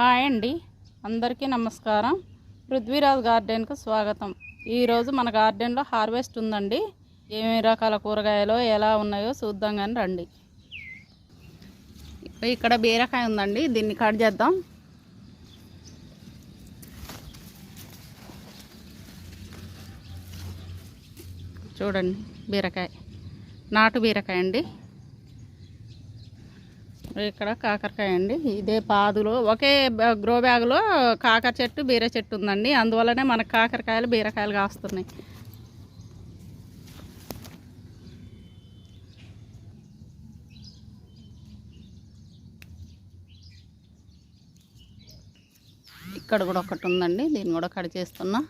Hi అండి. అందరికీ నమస్కారం. పృథ్వీరాజ్ గార్డెన్కు స్వాగతం. ఈరోజు మన గార్డెన్లో హార్వెస్ట్ ఉందండి. ఏమేమి రకాల కూరగాయలు ఎలా ఉన్నాయో చూద్దాం కానీ రండి. ఇక్కడ బీరకాయ ఉందండి. దీన్ని కట్ చేద్దాం. చూడండి బీరకాయ. నాటు బీరకాయ అండి. ఇక్కడ కాకరకాయ అండి. ఇదే పాదులో ఒకే గ్రో బ్యాగ్లో కాకర చెట్టు బీర చెట్టు ఉందండి. అందువల్లనే మనకు కాకరకాయలు బీరకాయలు కాస్తున్నాయి. ఇక్కడ కూడా ఒకటి ఉందండి. దీన్ని కూడా కట్ చేస్తున్నా.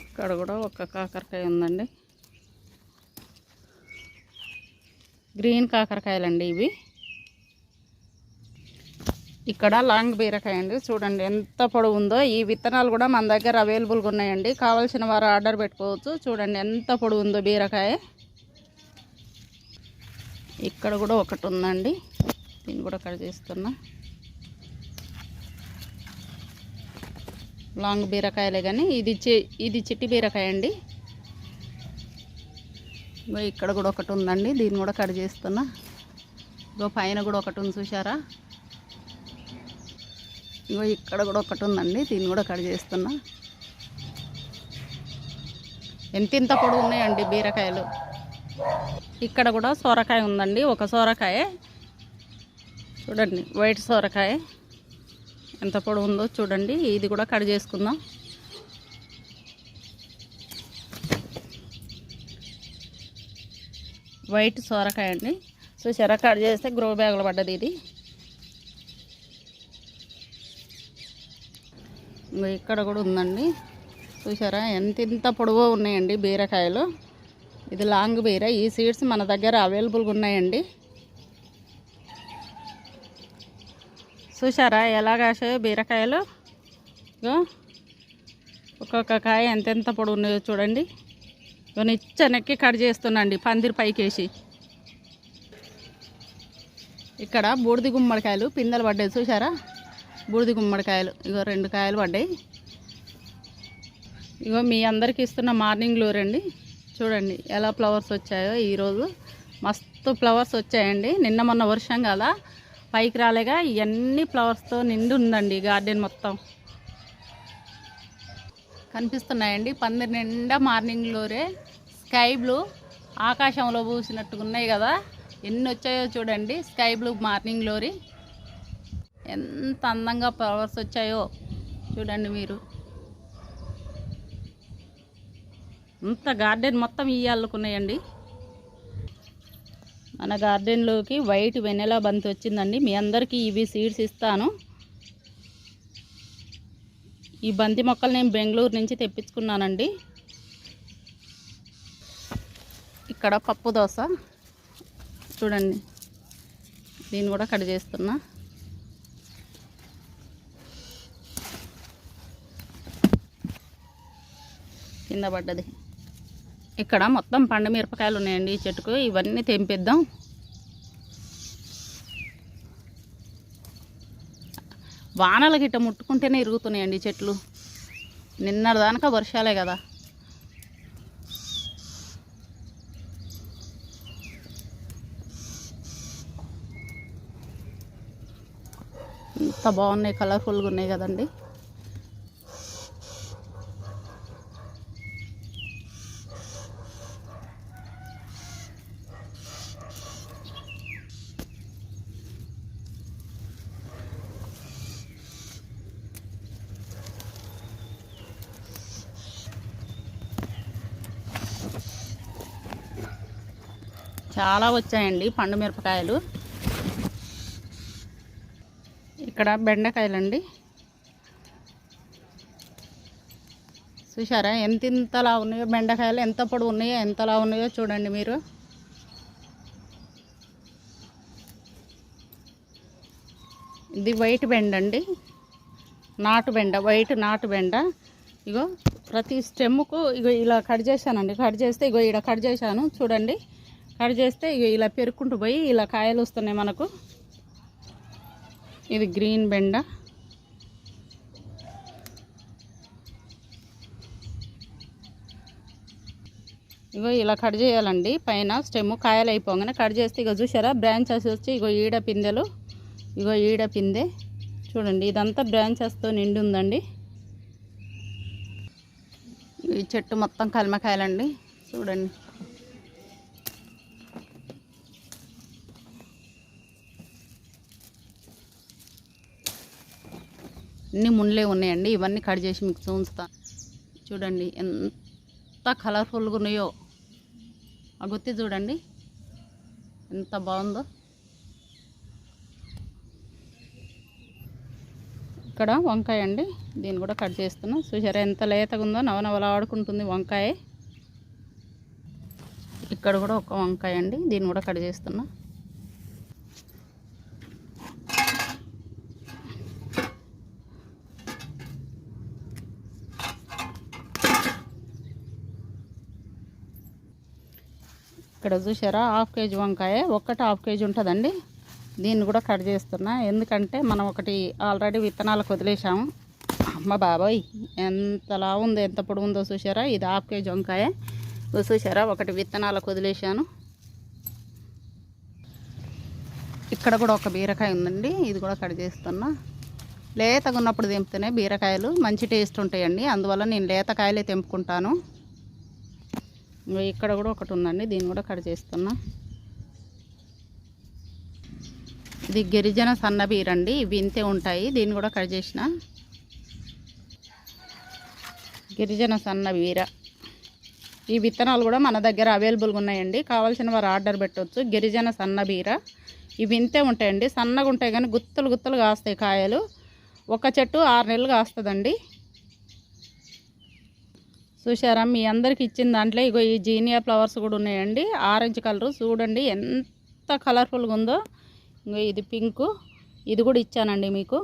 ఇక్కడ కూడా ఒక కాకరకాయ ఉందండి. గ్రీన్ కాకరకాయలండి ఇవి. ఇక్కడ లాంగ్ బీరకాయ అండి చూడండి ఎంత పొడవు ఉందో ఈ విత్తనాలు కూడా మన దగ్గర అవైలబుల్గా ఉన్నాయండి. కావాల్సిన వారు ఆర్డర్ పెట్టుకోవచ్చు. చూడండి ఎంత పొడవు ఉందో బీరకాయ. ఇక్కడ కూడా ఒకటి ఉందండి. దీన్ని కూడా కట్ చేస్తున్నా. లాంగ్ బీరకాయలే కానీ ఇది చి ఇది చిట్టి బీరకాయ అండి ఇక్కడ కూడా ఒకటి ఉందండి. దీన్ని కూడా కట్ చేస్తున్నా. ఇగో పైన కూడా ఒకటి ఉంది చూసారా ఇగో ఇక్కడ కూడా ఒకటి ఉందండి. దీన్ని కూడా కట్ చేస్తున్నా. ఎంత ఇంత పొడవు ఉన్నాయండి బీరకాయలు? ఇక్కడ కూడా సొరకాయ ఉందండి. ఒక సోరకాయ. చూడండి వైట్ సోరకాయ. ఎంత పొడవు ఉందో చూడండి. ఇది కూడా కట్ చేసుకుందాం. వైట్ సొరకాయ అండి. చూసారా కట్ చేస్తే గ్రో బ్యాగులు పడ్డది ఇది. ఇక్కడ కూడా ఉందండి. చూసారా ఎంత ఇంత పొడవు ఉన్నాయండి బీరకాయలు. ఇది లాంగ్ బీర. ఈ సీడ్స్ మన దగ్గర అవైలబుల్గా ఉన్నాయండి. చూసారా ఎలా కాసాయో బీరకాయలు. ఒక్కొక్క కాయ ఎంతెంత పొడవు ఉన్నాయో చూడండి. నిచ్చనెక్కి కట్ చేస్తున్నాండి పందిరి పైకేసి. ఇక్కడ బూడిది గుమ్మడికాయలు పిందెలు పడ్డాయి చూసారా బూడిది గుమ్మడికాయలు ఇగో రెండు కాయలు పడ్డాయి. ఇగో మీ అందరికి ఇస్తున్న మార్నింగ్ గ్లోర్ చూడండి ఎలా ఫ్లవర్స్ వచ్చాయో ఈరోజు. మస్తు ఫ్లవర్స్ వచ్చాయండి. నిన్న మొన్న వర్షం కదా పైకి రాలేగా ఇవన్నీ ఫ్లవర్స్తో నిండి ఉందండి గార్డెన్ మొత్తం. కనిపిస్తున్నాయండి. పందిరి నిండా మార్నింగ్లోరే స్కై బ్లూ ఆకాశంలో పూసినట్టుగా ఉన్నాయి కదా. ఎన్ని వచ్చాయో చూడండి. స్కై బ్లూ మార్నింగ్లోరి ఎంత అందంగా ఫ్లవర్స్ వచ్చాయో చూడండి మీరు. అంత గార్డెన్ మొత్తం ఈ మన గార్డెన్లోకి వైట్ వెనెలా బంతి వచ్చిందండి. మీ అందరికీ ఇవి సీడ్స్ ఇస్తాను. ఈ బంతి మొక్కలు నేను బెంగళూరు నుంచి తెప్పించుకున్నానండి. ఇక్కడ పప్పు దోశ. చూడండి. దీన్ని కూడా కట్ చేస్తున్నా. కింద పడ్డది. ఇక్కడ మొత్తం పండు మిరపకాయలు ఉన్నాయండి ఈ చెట్టుకు. ఇవన్నీ తెంపిద్దాం. వానల గిట్ట ముట్టుకుంటేనే ఇరుగుతున్నాయండి చెట్లు. నిన్నదానక వర్షాలే కదా. ఎంత బాగున్నాయి కలర్ఫుల్గా ఉన్నాయి కదండి. చాలా వచ్చాయండి పండు మిరపకాయలు. ఇక్కడ బెండకాయలండి. చూసారా ఎంత ఇంతలా ఉన్నాయో బెండకాయలు ఎంత పొడవు ఉన్నాయో ఎంతలా ఉన్నాయో చూడండి మీరు. ఇది వైట్ బెండ అండి నాటు బెండ వైట్ నాటు బెండ. ఇగో ప్రతి స్టెమ్కు ఇగో ఇలా కట్ చేశానండి. కట్ చేస్తే ఇగో ఇలా కట్ చేశాను. చూడండి. కట్ చేస్తే ఇగో ఇలా పెరుక్కుంటూ పోయి ఇలా కాయలు వస్తున్నాయి మనకు. ఇది గ్రీన్ బెండ. ఇగో ఇలా కట్ చేయాలండి. పైన స్టెమ్ కాయలు అయిపోగానే కట్ చేస్తే ఇక చూసారా బ్రాంచెస్ వచ్చి ఇగో ఈడ పిందెలు ఇగో ఈడ పిందె. చూడండి ఇదంతా బ్రాంచెస్తో నిండి ఉందండి. ఈ చెట్టు మొత్తం కల్మకాయలండి. చూడండి. అన్ని ముళ్ళే ఉన్నాయండి. ఇవన్నీ కట్ చేసి మీకు చూపిస్తా. చూడండి ఎంత కలర్ఫుల్గా ఉన్నాయో. ఆ గుత్తి చూడండి. ఎంత బాగుందో. ఇక్కడ వంకాయ అండి. దీన్ని కూడా కట్ చేస్తున్నాను చూసారా ఎంత లేతగా ఉందో. నవనవలా ఆడుకుంటుంది వంకాయ. ఇక్కడ కూడా ఒక వంకాయ అండి. దీన్ని కూడా కట్ చేస్తున్నాను ఇక్కడ చూసారా హాఫ్ కేజీ వంకాయ. ఒక్కటి హాఫ్ కేజీ ఉంటుందండి. దీన్ని కూడా కట్ చేస్తున్నా. ఎందుకంటే మనం ఒకటి ఆల్రెడీ విత్తనాలకు వదిలేసాము అమ్మ బాబాయ్! ఎంతలా ఉందో ఎంత పొడవు ఉందో చూసారా ఇది హాఫ్ కేజీ వంకాయ. చూసారా ఒకటి విత్తనాలకు వదిలేసాను ఇక్కడ కూడా ఒక బీరకాయ ఉందండి. ఇది కూడా కట్ చేస్తున్నా. లేతగా ఉన్నప్పుడు తెంపితేనే బీరకాయలు మంచి టేస్ట్ ఉంటాయండి. అందువల్ల నేను లేతకాయలే తెంపుకుంటాను. ఇక్కడ కూడా ఒకటి ఉందండి దీన్ని కూడా కట్ చేస్తున్నా. ఇది గిరిజన సన్నబీరండి వింతే ఇవి ఇంతే ఉంటాయి దీన్ని కూడా కట్ చేసిన. గిరిజన సన్నబీర. ఈ విత్తనాలు కూడా మన దగ్గర అవైలబుల్గా ఉన్నాయండి కావాల్సిన వారు ఆర్డర్ పెట్టవచ్చు గిరిజన సన్నబీర. ఇవి ఇంతే ఉంటాయండి సన్నగా ఉంటాయి కానీ గుత్తులు గుత్తులు కాస్తాయి కాయలు. ఒక చెట్టు ఆరు నెలలు కాస్తుందండి. చూసారా మీ అందరికి ఇచ్చిన దాంట్లో ఇగో ఈ జీనియా ఫ్లవర్స్ కూడా ఉన్నాయండి. Orange colour. చూడండి ఎంత కలర్ఫుల్గా ఉందో. ఇంకో ఇది పింకు. ఇది కూడా ఇచ్చానండి మీకు.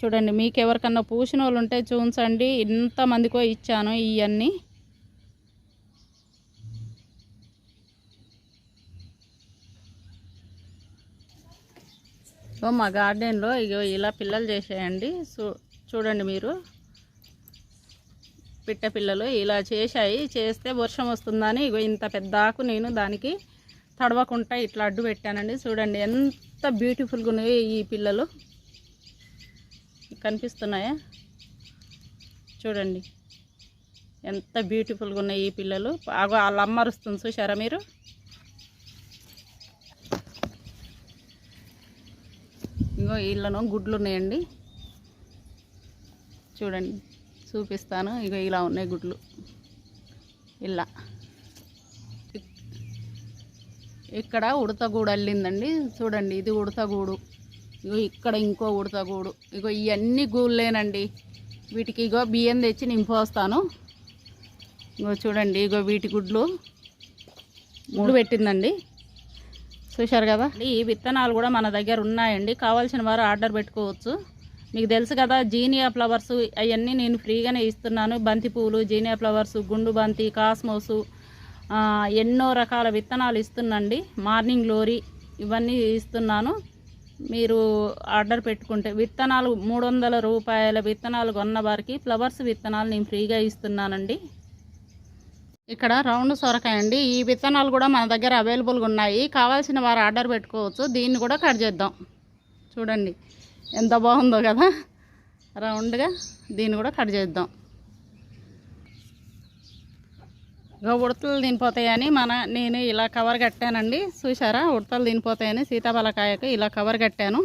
చూడండి మీకు ఎవరికన్నా పూసిన వాళ్ళు ఉంటే చూంచండి ఇంతమందికో ఇచ్చాను ఇవన్నీ మా గార్డెన్లో ఇగో ఇలా పిల్లలు చేసేయండి. చూ చూడండి మీరు. పిట్ట పిల్లలు ఇలా చేశాయి చేస్తే వర్షం వస్తుందని ఇగో ఇంత పెద్దకు నేను దానికి తడవకుండా ఇట్లా అడ్డు పెట్టానండి. చూడండి ఎంత బ్యూటిఫుల్గా ఉన్నాయి ఈ పిల్లలు. కనిపిస్తున్నాయా? చూడండి. ఎంత బ్యూటిఫుల్గా ఉన్నాయి ఈ పిల్లలు. బాగా వాళ్ళు అమ్మరుస్తుంది చూసారా మీరు? ఇంకో వీళ్ళను గుడ్లు ఉన్నాయండి. చూడండి. చూపిస్తాను. ఇక ఇలా ఉన్నాయి గుడ్లు. ఇలా. ఇక్కడ ఉడతగూడు అల్లిందండి. చూడండి ఇది ఉడతగూడు. ఇగో ఇక్కడ ఇంకో ఉడతగూడు. ఇగో ఇవన్నీ గూళ్ళేనండి. వీటికి ఇగో బియ్యం తెచ్చి నింపొస్తాను. ఇగో చూడండి ఇగో వీటి గుడ్లు మూడు పెట్టిందండి. చూశారు కదా? ఈ విత్తనాలు కూడా మన దగ్గర ఉన్నాయండి. కావాల్సిన వారు ఆర్డర్ పెట్టుకోవచ్చు. మీకు తెలుసు కదా జీనియా ఫ్లవర్స్ అవన్నీ నేను ఫ్రీగానే ఇస్తున్నాను. బంతి పువ్వులు జీనియా ఫ్లవర్స్ గుండు బంతి కాస్మోసు ఎన్నో రకాల విత్తనాలు ఇస్తున్నాండి మార్నింగ్ లోరీ ఇవన్నీ ఇస్తున్నాను. మీరు ఆర్డర్ పెట్టుకుంటే విత్తనాలు మూడు వందల రూపాయల విత్తనాలు కొన్న వారికి ఫ్లవర్స్ విత్తనాలు నేను ఫ్రీగా ఇస్తున్నానండి. ఇక్కడ రౌండ్ సొరకాయ అండి. ఈ విత్తనాలు కూడా మన దగ్గర అవైలబుల్గా ఉన్నాయి. కావాల్సిన వారు ఆర్డర్ పెట్టుకోవచ్చు. దీన్ని కూడా కట్ చేద్దాం. చూడండి. ఎంత బాగుందో కదా. రౌండ్గా దీన్ని కూడా కట్ చేద్దాం. ఇంకా ఉడతలు తినిపోతాయని మన నేను ఇలా కవర్ కట్టానండి. చూసారా ఉడతలు తినిపోతాయని సీతాఫలకాయకు ఇలా కవర్ కట్టాను.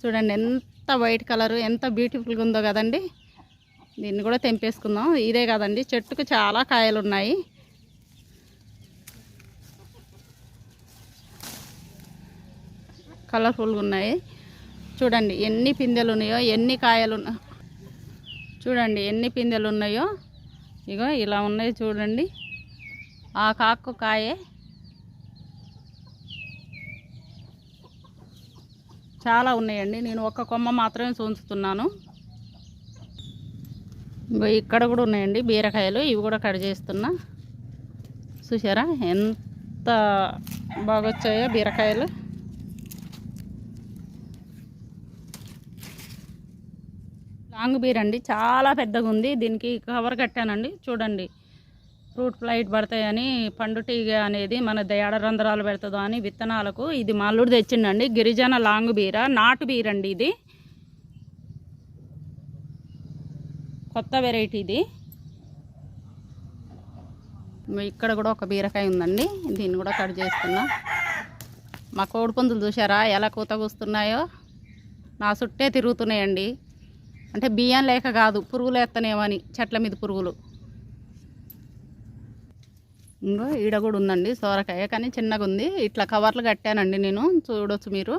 చూడండి ఎంత వైట్ కలరు ఎంత బ్యూటిఫుల్గా ఉందో కదండి. దీన్ని కూడా తెంపేసుకుందాం. ఇదే కదండి చెట్టుకు చాలా కాయలు ఉన్నాయి కలర్ఫుల్గా ఉన్నాయి. చూడండి ఎన్ని పిందెలు ఉన్నాయో ఎన్ని కాయలు ఉన్నా చూడండి ఎన్ని పిందెలు ఉన్నాయో ఇగో ఇలా ఉన్నాయి చూడండి. ఆ కాకు కాయే. చాలా ఉన్నాయండి. నేను ఒక్క కొమ్మ మాత్రమే చూంచుతున్నాను ఇంకో ఇక్కడ కూడా ఉన్నాయండి బీరకాయలు. ఇవి కూడా కట్ చేస్తున్నా. చూసారా ఎంత బాగా వచ్చాయో బీరకాయలు. లాంగ్ బీర్ అండి. చాలా పెద్దగా ఉంది దీనికి కవర్ కట్టానండి. చూడండి. ఫ్రూట్ ఫ్లైట్ పడతాయని పండు టీగ అనేది మన దయాడ రంధ్రాలు పెడుతుందో అని విత్తనాలకు ఇది మల్లుడు తెచ్చిండండి. గిరిజన లాంగ్ బీర నాటు బీర్ అండి ఇది. కొత్త వెరైటీ ఇది. ఇక్కడ కూడా ఒక బీరకాయ ఉందండి. దీన్ని కూడా కట్ చేస్తున్నా మా కోడిపుందులు చూసారా ఎలా కూత కూస్తున్నాయో? నా చుట్టే తిరుగుతున్నాయండి. అంటే బియ్యం లేక కాదు పురుగులు ఎత్తనేమని చెట్ల మీద పురుగులు. ఇంకో ఈడ కూడా ఉందండి సోరకాయ కానీ చిన్నగా ఉంది. ఇట్లా కవర్లు కట్టానండి నేను చూడొచ్చు మీరు.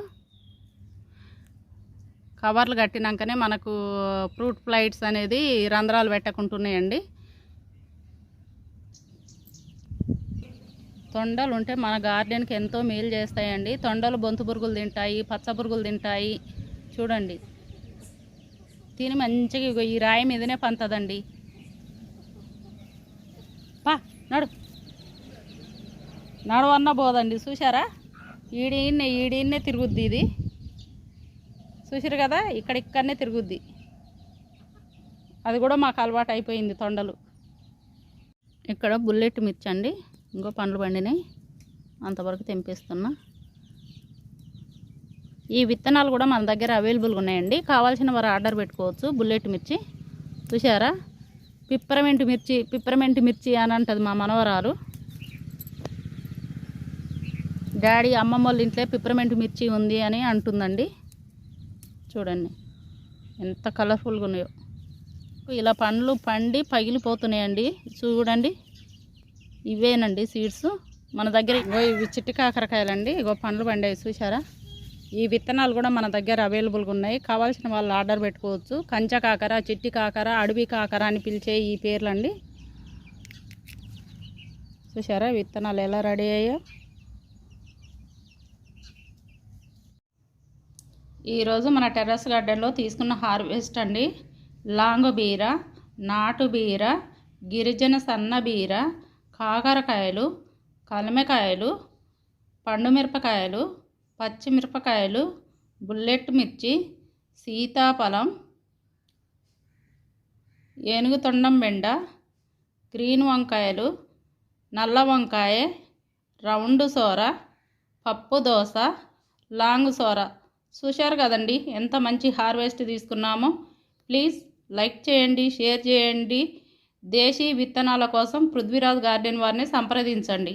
కవర్లు కట్టినాకనే మనకు ఫ్రూట్ ఫ్లైట్స్ అనేది రంధ్రాలు పెట్టకుంటున్నాయండి. తొండలు ఉంటే మన గార్డెన్కి ఎంతో మేలు చేస్తాయండి. తొండలు బొంతు పురుగులు తింటాయి పచ్చ పురుగులు తింటాయి. చూడండి. తిని మంచిగా ఇగో ఈ రాయి మీదనే పంతదండి. పా నడు. నడవన్న పోదండి చూసారా ఈడీన్నే ఈడీన్నే తిరుగుద్ది ఇది. చూసారు కదా ఇక్కడ ఇక్కడనే తిరుగుద్ది. అది కూడా మాకు అలవాటు అయిపోయింది తొండలు. ఇక్కడ బుల్లెట్ మిర్చి అండి ఇంకో పండ్లు పండినాయి. అంతవరకు తెంపేస్తున్నా. ఈ విత్తనాలు కూడా మన దగ్గర అవైలబుల్గా ఉన్నాయండి. కావాల్సిన వారు ఆర్డర్ పెట్టుకోవచ్చు. బుల్లెట్ మిర్చి. చూసారా పిప్పరమెంటు మిర్చి పిప్పరమెంటు మిర్చి అని అంటుంది మా మనవరాలు. డాడీ అమ్మమ్మ వాళ్ళ ఇంట్లో పిప్పరమెంటు మిర్చి ఉంది అని అంటుందండి. చూడండి. ఎంత కలర్ఫుల్గా ఉన్నాయో. ఇలా పండ్లు పండి పగిలిపోతున్నాయండి. చూడండి. ఇవేనండి సీడ్స్ మన దగ్గర ఇగో ఇవి చిట్టి కాకరకాయలండి. ఇగో పండ్లు పండేవి చూసారా ఈ విత్తనాలు కూడా మన దగ్గర అవైలబుల్గా ఉన్నాయి. కావాల్సిన వాళ్ళు ఆర్డర్ పెట్టుకోవచ్చు. కంచ కాకర చిట్టి కాకర అడవి కాకర అని పిలిచే ఈ పేర్లండి. చూసారా విత్తనాలు ఎలా రెడీ అయ్యా ఈరోజు మన టెర్రస్ గార్డెన్లో తీసుకున్న హార్వెస్ట్ అండి. లాంగ్ బీర నాటు బీర గిరిజన సన్న బీర కాకరకాయలు కలమెకాయలు పండుమిరపకాయలు పచ్చిమిరపకాయలు బుల్లెట్ మిర్చి సీతాఫలం ఏనుగు తొండం బెండ గ్రీన్ వంకాయలు నల్ల వంకాయ రౌండ్ సోర పప్పు దోశ లాంగ్ సోర. చూశారు కదండి ఎంత మంచి హార్వెస్ట్ తీసుకున్నామో. ప్లీజ్ లైక్ చేయండి షేర్ చేయండి. దేశీ విత్తనాల కోసం పృథ్వీరాజ్ గార్డెన్ వారిని సంప్రదించండి.